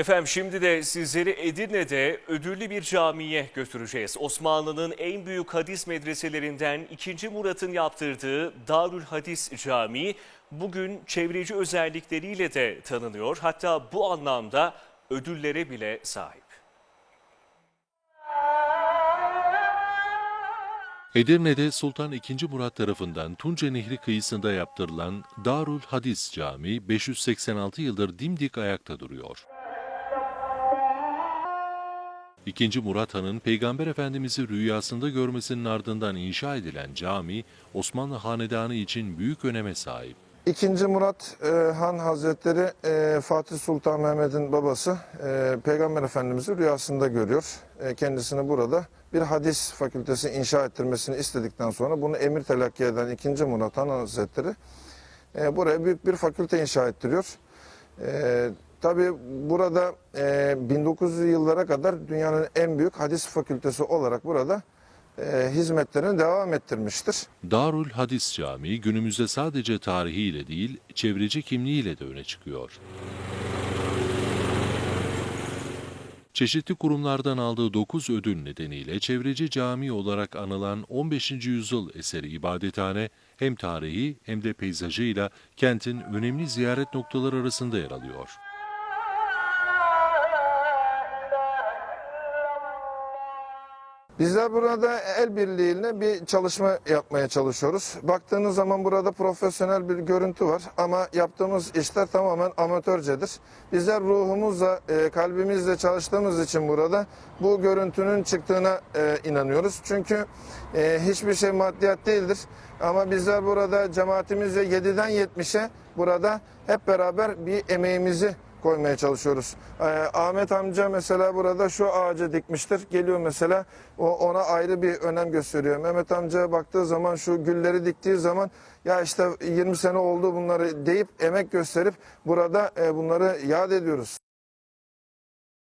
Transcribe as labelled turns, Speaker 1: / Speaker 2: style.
Speaker 1: Efendim şimdi de sizleri Edirne'de ödüllü bir camiye götüreceğiz. Osmanlı'nın en büyük hadis medreselerinden 2. Murat'ın yaptırdığı Darül Hadis Camii bugün çevreci özellikleriyle de tanınıyor. Hatta bu anlamda ödüllere bile sahip.
Speaker 2: Edirne'de Sultan II. Murat tarafından Tunca Nehri kıyısında yaptırılan Darül Hadis Camii 586 yıldır dimdik ayakta duruyor. II. Murat Han'ın Peygamber Efendimiz'i rüyasında görmesinin ardından inşa edilen cami Osmanlı Hanedanı için büyük öneme sahip.
Speaker 3: İkinci Murat e, Han Hazretleri e, Fatih Sultan Mehmet'in babası e, Peygamber Efendimiz'i rüyasında görüyor. E, kendisini burada bir hadis fakültesi inşa ettirmesini istedikten sonra bunu emir telakki eden ikinci Murat Han Hazretleri e, buraya büyük bir fakülte inşa ettiriyor. E, Tabi burada e, 1900'lü yıllara kadar dünyanın en büyük hadis fakültesi olarak burada e, hizmetlerini devam ettirmiştir.
Speaker 2: Darül Hadis Camii günümüzde sadece tarihiyle değil, çevreci kimliğiyle de öne çıkıyor. Çeşitli kurumlardan aldığı 9 ödül nedeniyle çevreci cami olarak anılan 15. yüzyıl eseri ibadethane hem tarihi hem de peyzajıyla kentin önemli ziyaret noktaları arasında yer alıyor.
Speaker 3: Bizler burada el birliğiyle bir çalışma yapmaya çalışıyoruz. Baktığınız zaman burada profesyonel bir görüntü var ama yaptığımız işler tamamen amatörcedir. Bizler ruhumuzla, e, kalbimizle çalıştığımız için burada bu görüntünün çıktığına e, inanıyoruz. Çünkü e, hiçbir şey maddiyat değildir. Ama bizler burada cemaatimizle 7'den 70'e burada hep beraber bir emeğimizi koymaya çalışıyoruz. Ee, Ahmet amca mesela burada şu ağacı dikmiştir. Geliyor mesela o ona ayrı bir önem gösteriyor. Mehmet amca baktığı zaman şu gülleri diktiği zaman ya işte 20 sene oldu bunları deyip emek gösterip burada e, bunları yad ediyoruz.